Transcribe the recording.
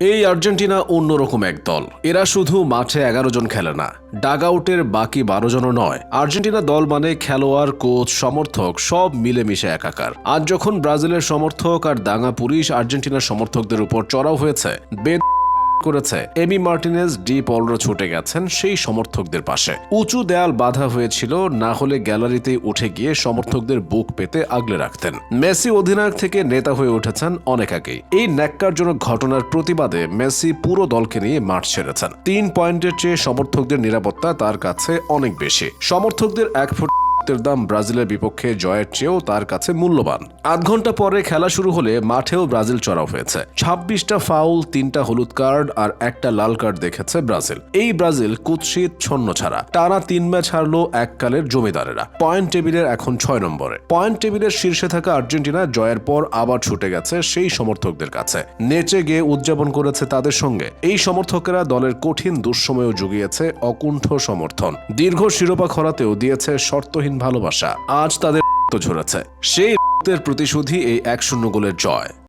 এই আর্জেন্টিনা অন্যরকম এক দল। এরা শুধু মাঠে এগারো জন খেলে না ডাগ আউটের বাকি বারো জনও নয়। আর্জেন্টিনা দল মানে খেলোয়াড়, কোচ, সমর্থক, সব মিলেমিশে একাকার। আজ যখন ব্রাজিলের সমর্থক আর দাঙ্গা পুলিশ আর্জেন্টিনার সমর্থকদের উপর চড়াও হয়েছে, বেদ করেছে। এমি মার্টিনেজ ডি পলরো ছুটে গেছেন সেই সমর্থকদের পাশে। উঁচু দেয়াল বাধা হয়েছিল, না হলে গ্যালারিতে উঠে গিয়ে সমর্থকদের বুক পেতে আগলে রাখতেন। মেসি অধিনায়ক থেকে নেতা হয়ে উঠেছেন অনেক আগেই। এই ন্যাক্কারজনক ঘটনার প্রতিবাদে মেসি পুরো দলকে নিয়ে মাঠ ছেড়েছেন। তিন পয়েন্টের চেয়ে সমর্থকদের নিরাপত্তা তার কাছে অনেক বেশি। সমর্থকদের এক ফুট রক্তের দাম ব্রাজিলের বিপক্ষে জয়ের চেয়েও তার কাছে মূল্যবান। আধ ঘণ্টা পরে খেলা শুরু হলে মাঠেও ব্রাজিল চড়াও হয়েছে। ছাব্বিশটা ফাউল, তিনটা হলুদ কার্ড আর একটা লাল কার্ড দেখেছে ব্রাজিল। এই ব্রাজিল কুৎসিত ছন্ন ছাড়া। টানা তিন ম্যাচ হারলো এককালের জমিদারেরা। পয়েন্ট টেবিলের এখন ছয় নম্বরে। পয়েন্ট টেবিলের শীর্ষে থাকা আর্জেন্টিনা জয়ের পর আবার ছুটে গেছে সেই সমর্থকদের কাছে। নেচে গিয়ে উদযাপন করেছে তাদের সঙ্গে। এই সমর্থকেরা দলের কঠিন দুঃসময়েও জুগিয়েছে অকুণ্ঠ সমর্থন। দীর্ঘ শিরোপা খরাতেও দিয়েছে শর্তহীন ভালোবাসা আজ তাদের ঝরেছে সেই রক্তের প্রতিশোধই এই এক শূন্য গোলের জয়।